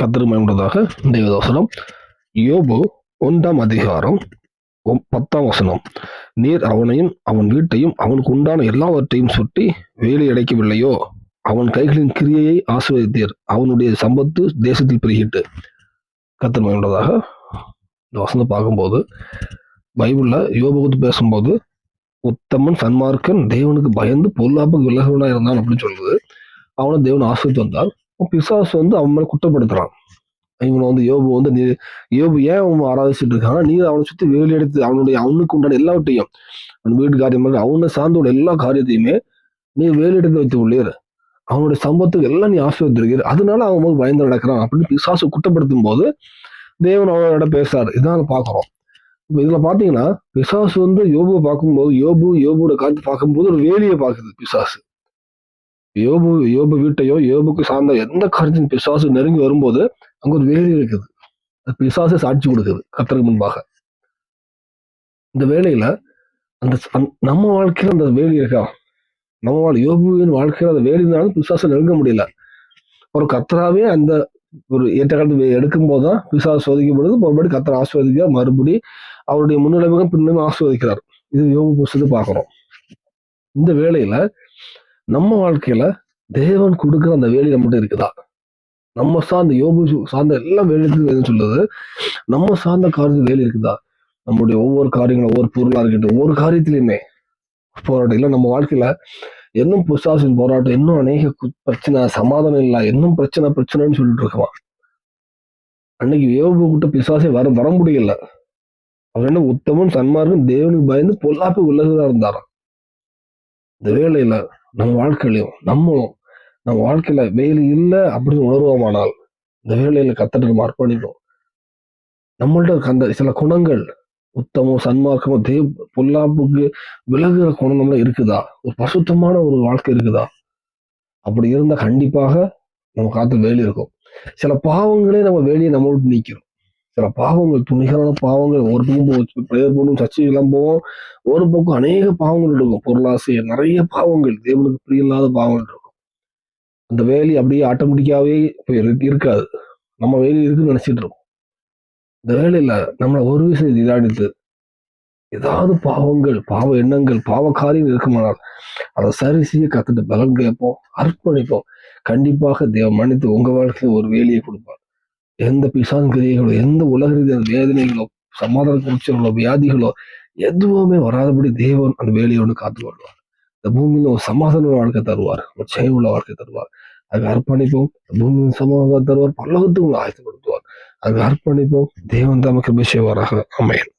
கத்திரமயமுள்ளதாக தேவதோசனம் யோபு ஒன்றாம் அதிகாரம் பத்தாம் வசனம். நீர் அவனையும் அவன் வீட்டையும் அவனுக்கு உண்டான எல்லாவற்றையும் சுட்டி வேலை அடைக்கவில்லையோ? அவன் கைகளின் கிரியையை ஆசிர்வதித்தீர். அவனுடைய சம்பத்து தேசத்தில் பெருகிட்டு. கத்திரமயமுள்ளதாக இந்த வசனம் பார்க்கும்போது பைபிளில் யோபகுத்து பேசும்போது உத்தமன் சன்மார்க்கன் தேவனுக்கு பயந்து பொருளாப்புக்கு விலகவனாக இருந்தான் அப்படின்னு சொல்லுது. அவனை தேவன் ஆசிரித்து வந்தால் பிசாஸ் வந்து அவன் மேலே குற்றப்படுத்துறான். இவனை வந்து யோபு வந்து நீ யோபு ஏன் அவன் ஆராதிச்சுட்டு இருக்கான் நீ அவனை சுற்றி வேலி எடுத்து அவனுடைய அவனுக்கு உண்டான எல்லாவற்றையும் அவன் வீட்டு காரியம் மாதிரி அவனை சார்ந்தோட எல்லா காரியத்தையுமே நீ வேலி எடுத்து வைத்து உள்ளீர் அவனுடைய சம்பத்துக்கு எல்லாம் நீ ஆசீர்வதிருக்கிற அதனால அவன் போது பயந்து நடக்கிறான் அப்படின்னு பிசாசு குற்றப்படுத்தும் போது தேவன் அவனோட பேசுறாரு. இதான் பார்க்குறோம். இப்போ இதில் பார்த்தீங்கன்னா பிசாசு வந்து யோபுவை பார்க்கும்போது யோபு யோபுவோட காத்து பார்க்கும்போது ஒரு வேலியை பார்க்குது பிசாசு. யோபு யோபு வீட்டையோ யோபுக்கு சார்ந்த எந்த காரியத்தின் பிசாசு நெருங்கி வரும்போது அங்க ஒரு வேலி இருக்குது. அது பிசாசு சாட்சி கொடுக்குது கத்தருக்கு முன்பாக. இந்த வேலையில அந்த நம்ம வாழ்க்கையில அந்த வேலி இருக்கா? நம்ம வாழ் யோபுவின் வாழ்க்கையில அந்த வேலி இருந்தாலும் பிசாசு நெருங்க முடியல. ஒரு கத்தராவே அந்த ஒரு ஏற்ற காலத்து எடுக்கும் போதுதான் பிசாசு சோதிக்கும் பொழுது மறுபடி கத்தரை ஆஸ்வதிக்க மறுபடி அவருடைய முன்னிலைமையும் பின்னும் ஆஸ்வதிக்கிறார் இது யோபு புஸ்தத்தை பார்க்குறோம். இந்த வேலையில நம்ம வாழ்க்கையில தேவன் கொடுக்குற அந்த வேலி நம்மகிட்ட இருக்குதா? நம்ம சார்ந்த யோபு சார்ந்த எல்லா வேலைக்கும் சொல்றது சொல்லுது நம்ம சார்ந்த காரியத்தில் வேலை இருக்குதா? நம்முடைய ஒவ்வொரு காரியங்களும் ஒவ்வொரு பொருளா இருக்கட்டும் ஒவ்வொரு காரியத்திலையுமே போராட்டம். இல்லை நம்ம வாழ்க்கையில இன்னும் புசாசின் போராட்டம் இன்னும் அநேக பிரச்சனை சமாதானம் இல்லை இன்னும் பிரச்சனை பிரச்சனைன்னு சொல்லிட்டு இருக்கலாம் அன்னைக்கு யோபு கிட்ட பிசாசே வர வர முடியல. அவர் என்ன உத்தமன் சன்மார்க்கும் தேவனுக்கு பயந்து பொல்லாப்பு உள்ளதா இருந்தாராம். இந்த வேலையில நம்ம வாழ்க்கையிலையும் நம்மளும் நம்ம வாழ்க்கையில வேலை இல்லை அப்படின்னு உணர்வோமானால் இந்த வேலையில கத்தட்டு நம்ம அர்ப்பணிக்கும் நம்மள்ட்ட அந்த சில குணங்கள் உத்தமம் சன்மார்க்கமும் தேவ் பொல்லாப்புக்கு விலகுற குணம் நம்மள இருக்குதா? ஒரு பசுத்தமான ஒரு வாழ்க்கை இருக்குதா? அப்படி இருந்தால் கண்டிப்பாக நம்ம காத்து வேலி இருக்கும். சில பாவங்களே நம்ம வேலையை நம்ம விட்டு நீக்கிறோம் சில பாவங்கள் துணிகரான பாவங்கள் ஒரு பக்கம் பிரேயர் போகணும் சர்ச்சை எல்லாம் போவோம். ஒரு பக்கம் அநேக பாவங்கள் இருக்கும். பொருளாசை நிறைய பாவங்கள் தேவனுக்கு பிரியமில்லாத பாவங்கள் இருக்கும். அந்த வேலி அப்படியே ஆட்டோமேட்டிக்காவே இருக்காது. நம்ம வேலி இருக்குன்னு நினைச்சிட்டு இருக்கோம் இந்த வேலையில நம்மளை ஒரு விஷயம் இதாடித்து ஏதாவது பாவங்கள் பாவ எண்ணங்கள் பாவ காரியங்கள் இருக்குமானால் அதை சரி செய்ய கத்துட்டு பலன் கேட்போம் அர்ப்பணிப்போம். கண்டிப்பாக தேவ மன்னித்து உங்க வாழ்க்கையில் ஒரு வேலையை கொடுப்பார். எந்த பிசான் கிரியைகளோ எந்த உலக ரீதியான வேதனைகளோ சமாதான குறைச்சல்களோ வியாதிகளோ எதுவுமே வராதபடி தேவன் அந்த வேலையை ஒன்று காத்து கொள்வார். இந்த பூமியில ஒரு சமாதான வாழ்க்கை தருவார். ஒரு உள்ள வாழ்க்கை தருவார். அதுக்கு அர்ப்பணிப்போம். பூமியின் சமாதானம் தருவார். பல்லவத்துக்கு ஆயத்தப்படுத்துவார். அதுக்கு அர்ப்பணிப்போம். தேவன் தமக்கு விஷயவராக அமையன்